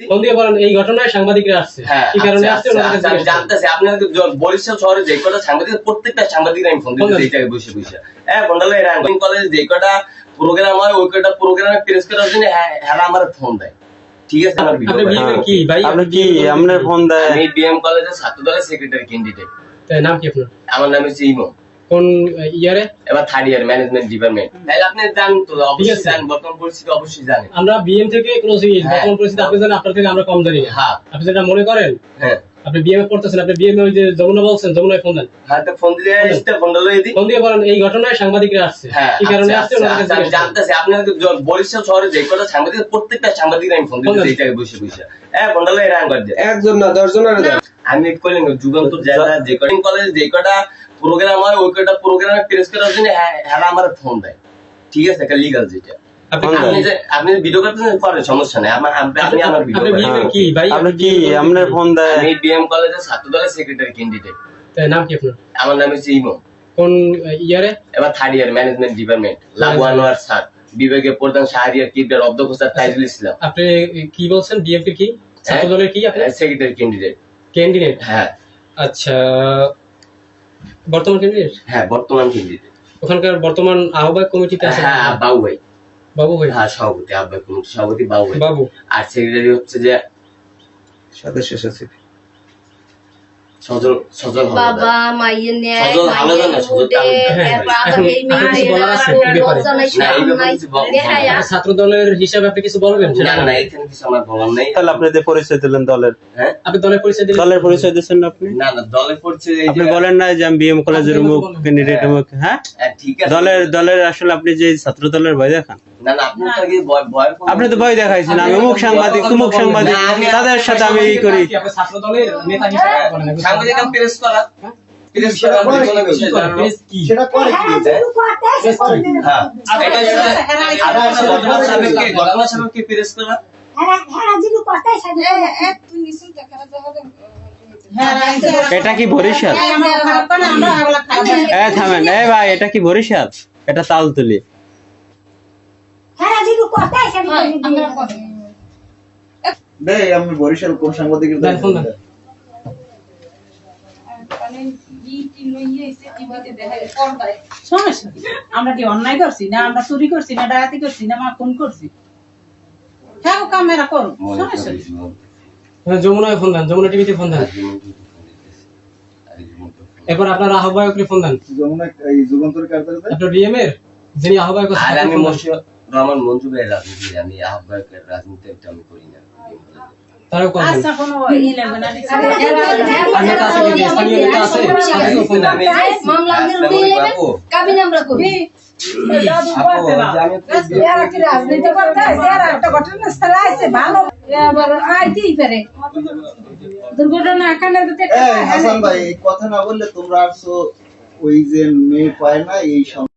Phone দিয়ে বলেন এই ঘটনায় সাংবাদিকরা আসছে। হ্যাঁ, কি কারণে আচ্ছা, আসছে আচ্ছা, আমি। জানতেছি আপনার বরিশাল শহরে যে কটা সাংবাদিক প্রত্যেকটা সাংবাদিক আমি ফোন জায়গায় বসে বসে। হ্যাঁ কলেজে যে কটা প্রোগ্রাম হয় ওই কটা প্রোগ্রামে প্রেস করার জন্য হ্যাঁ হ্যাঁ আমার ফোন দেয়। ঠিক আছে আমার ভিডিও কি? ভাই আপনি কি আপনার ফোন দেয়? আমি বিএম কলেজের ছাত্র দলের সেক্রেটারি ক্যান্ডিডেট তাই, নাম কি আপনার? আমার নাম হচ্ছে ইমো কোন ইয়ারে এবার থার্ড ইয়ার ম্যানেজমেন্ট ডিপার্টমেন্ট তাহলে আপনি জানেন তো অবশ্যই। জানেন বর্তমান পরিস্থিতি অবশ্যই জানেন। আমরা বিএম থেকে কোনো হ্যাঁ। বর্তমান পরিস্থিতি আপনি জানেন আপনার থেকে আমরা কম জানি হ্যাঁ। আপনি যেটা মনে করেন হ্যাঁ। আপনি বিএম এ পড়তেছেন আপনি বিএম ওই যে যমুনা বলছেন যমুনায় ফোন দেন। হ্যাঁ তো ফোন ফোনটা লয়ে দিই। ফোন দিয়ে বলেন এই ঘটনায় সাংবাদিকরা আসছে। হ্যাঁ কি কারণে আচ্ছা, আসছে আচ্ছা, কাছে আমি। জানতেছি বরিশাল শহরে যে কটা সাংবাদিক প্রত্যেকটা সাংবাদিক আমি ফোন ফোন দিচ্ছি দেন। এই জায়গায় বসে বসে। হ্যাঁ ফোনটা লয়ে রান করে দেয় একজন না দশ জনের দেয় আমি যুগান্তর জেলা যে কটা কলেজ যে কটা প্রোগ্রাম হয় ওই প্রোগ্রামে প্রেস করার জন্য হ্যাঁ হ্যাঁ আমার ফোন দেয়। ঠিক আছে একটা লিগাল যেটা। আপনি ফোন আপনি যে আপনি ভিডিও করতেছেন করেন সমস্যা নেই। আমার আপনি আপনি আমার ভিডিও কি? ভাই আপনি কি? আপনার ফোন দেয়? আমি বিএম কলেজের ছাত্র দলের সেক্রেটারি ক্যান্ডিডেট তাই, নাম কি আপনার? আমার নাম হচ্ছে ইমো কোন ইয়ারে? এবার third year management department sir. প্রধান শাহরিয়ার কিবদার অধ্যক্ষ স্যার তাইজুল ইসলাম। আপনি কি বলছেন? কি? ছাত্র দলের কি আপনি? সেক্রেটারি ক্যান্ডিডেট ক্যান্ডিডেট হ্যাঁ। আচ্ছা বর্তমান কেন্দ্রের? হ্যাঁ বর্তমান কেন্দ্রের। ওখানকার বর্তমান আহ্বায়ক কমিটিতে আছে হ্যাঁ বাবু ভাই বাবু ভাই। হ্যাঁ সভাপতি আহ্বায়ক কমিটি সভাপতি বাবু ভাই বাবু। আর সেক্রেটারি হচ্ছে যে সদস্য সচিব। সজল সজল বাবা সজল না, সজল ছাত্র দলের হিসাবে আপনি কিছু বলবেন? না না এখানে কিছু আমার বলার নাই। তাহলে আপনি যে পরিচয় দিলেন দলের। হ্যাঁ? আপনি দলের পরিচয় দিলেন? দলের পরিচয় দিচ্ছেন আপনি? না না দলে পড়ছে আপনি বলেন না যে আমি বিএম কলেজের মুখ ক্যান্ডিডেট মুখ হ্যাঁ? হ্যাঁ, ঠিক আছে। দলের দলের আসলে আপনি যে ছাত্র দলের ভয় দেখান। না না আপনি তো ভয়- ভয়ের কোনো- আপনি তো ভয় দেখাইছেন আমি মুখ সাংবাদিক মুখ সাংবাদিক তাদের সাথে আমি ই করি। ছাত্র দলের নেতা হিসেবে সাংবাদিক প্রেস করা হ্যাঁ এটা কি বরিশাল এ থামেন এ ভাই এটা কি বরিশাল এটা তালতুলি আমি বরিশাল কোন সাংবাদিকের। সমস্যা? আমরা কি অন্যায় করছি? না আমরা চুরি করছি? না ডাকাতি করছি? না মা খুন করছি? হ্যাঁ কামেরা করো। সমস্যা? হ্যাঁ, যমুনায় ফোন দেন যমুনা টিভিতে ফোন দেন। এরপর আপনার আহ্বায়ককে ফোন দেন? যমুনা এই যুগান্তর কার্যালয় আপনার বিএম এর? যিনি আহ্বায়ক আর আমি মশিউর রহমান মঞ্জু ভাইয়ের রাজনীতি জানি আহ্বায়কের রাজনীতি আমি করি না। তারও আচ্ছা কোনো ই লাগবে না আছে। ফোন। মামলা কাবিন আমরা করি। দুর্ঘটনা হাসান ভাই কথা না বললে তোমরা আসছো ওই যে মেয়ে পায় না এই